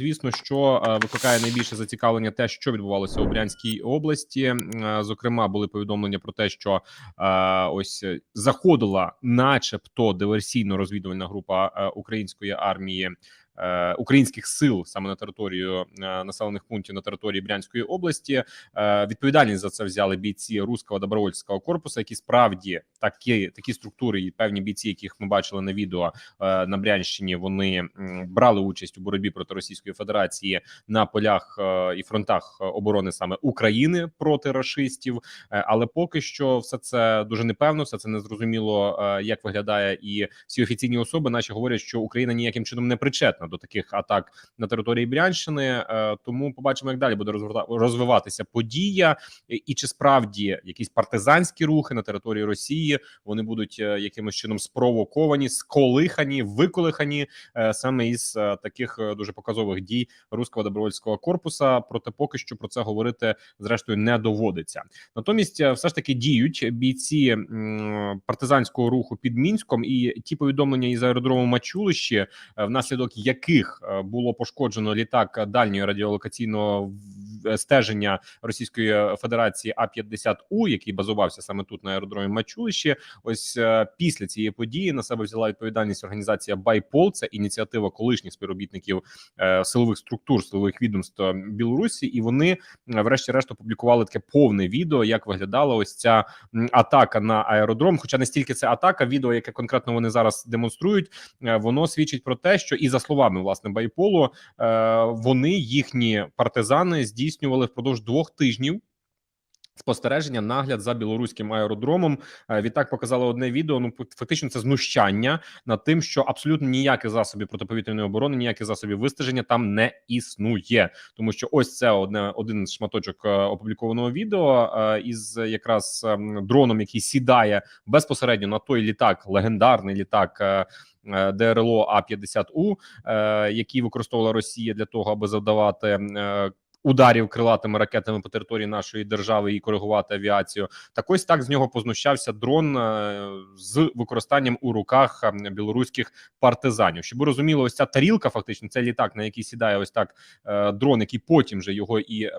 звісно, що е, викликає найбільше зацікавлення те, що відбувалося у Брянській області. Е, Зокрема, були повідомлення про те, що е, ось заходила, начебто, диверсійно-розвідувальна група української армії. Е, Українських сил саме на територію е, населених пунктів на території Брянської області Е, відповідальність за це взяли бійці руського добровольського корпусу, які справді такі такі структури і певні бійці, яких ми бачили на відео на Брянщині, вони брали участь у боротьбі проти Російської Федерації на полях і фронтах оборони саме України проти рашистів. Е, Але поки що все це дуже непевно, все це незрозуміло, е, як виглядає, і всі офіційні особи, наші говорять, що Україна ніяким чином не причетна до таких атак на території Брянщини. Е, Тому побачимо, як далі буде розвиватися подія, і чи справді якісь партизанські рухи на території Росії вони будуть е, якимось чином спровоковані, сколихані, виколихані е, саме із таких дуже показових дій руського добровольського корпуса. Проте поки що про це говорити зрештою не доводиться. Натомість, все ж таки діють бійці партизанського руху під мінськом, і ті повідомлення із аеродрому Мачулищі, внаслідок яких е, було пошкоджено літак дальньої радіолокаційного стеження Російської Федерації А 50 У, який базувався саме тут на аеродромі Мачулищі. Ось е, після цієї події на себе взяла відповідальність організація Байпол. Це ініціатива колишніх співробітників е, силових структур, силових відомств е, Білорусі, і вони, е, врешті-решт, опублікували таке повне відео, як виглядала ось ця атака на аеродром. Хоча не стільки це атака, відео, яке конкретно вони зараз демонструють, е, воно свідчить про те, що і за словами власне Байполу, е, вони їхні партизани здійснювали впродовж двох тижнів. Спостереження, нагляд за білоруським аеродромом. Е, Відтак показали одне відео. Ну фактично це знущання над тим, що абсолютно ніяких засобів протиповітряної оборони, ніяких засобів вистеження там не існує. Тому що ось це одне один шматочок е, опублікованого відео е, із якраз ем, дроном, який сідає безпосередньо на той літак, легендарний літак. ДРЛО А 50 У, який використовувала Росія для того, аби завдавати ударів крилатими ракетами по території нашої держави і коригувати авіацію. Так ось так з нього познущався дрон е, з використанням у руках е, білоруських партизанів. Щоб ви розуміли, ось ця тарілка, фактично, це літак, на який сідає ось так е, дрон, який потім же його і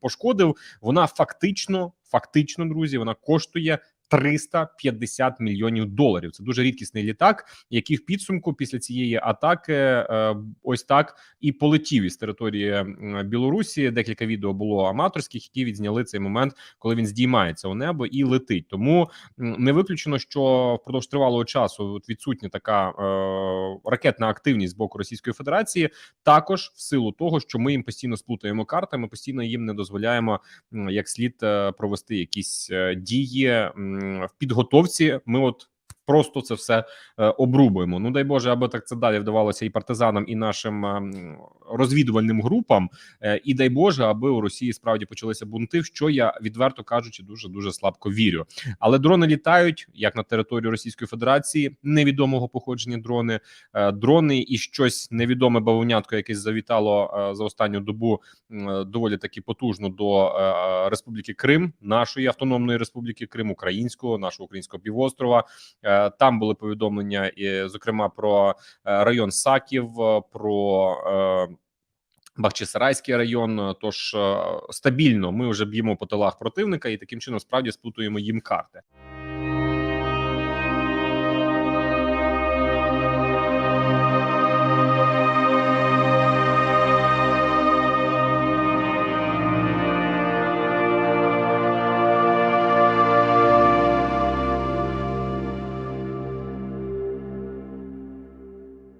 пошкодив. Вона фактично, фактично, друзі, вона коштує. 350 мільйонів доларів. Це дуже рідкісний літак, який в підсумку після цієї атаки е, ось так і полетів із території Білорусі. Декілька відео було аматорських, які відзняли цей момент, коли він здіймається у небо і летить. Тому не виключено, що впродовж тривалого часу відсутня така е, ракетна активність з боку Російської Федерації, також в силу того, що ми їм постійно сплутаємо карти, ми постійно їм не дозволяємо як слід е, провести якісь дії в підготовці. Ми от. Просто це все е, обрубуємо. Ну дай Боже, аби так це далі вдавалося і партизанам, і нашим ем, розвідувальним групам. Е, і дай Боже, аби у Росії справді почалися бунти, що я відверто кажучи, дуже дуже слабко вірю. Але дрони літають як на територію Російської Федерації, невідомого походження дрони, е, дрони і щось невідоме бавовнятко, якесь завітало за останню добу доволі таки потужно до Республіки Крим, нашої автономної Республіки Крим, українського, нашого українського півострова. Там були повідомлення, і, зокрема, про е, район Саків, е, про е, Бахчисарайський район. Тож стабільно ми вже б'ємо по тилах противника і таким чином справді спутуємо їм карти.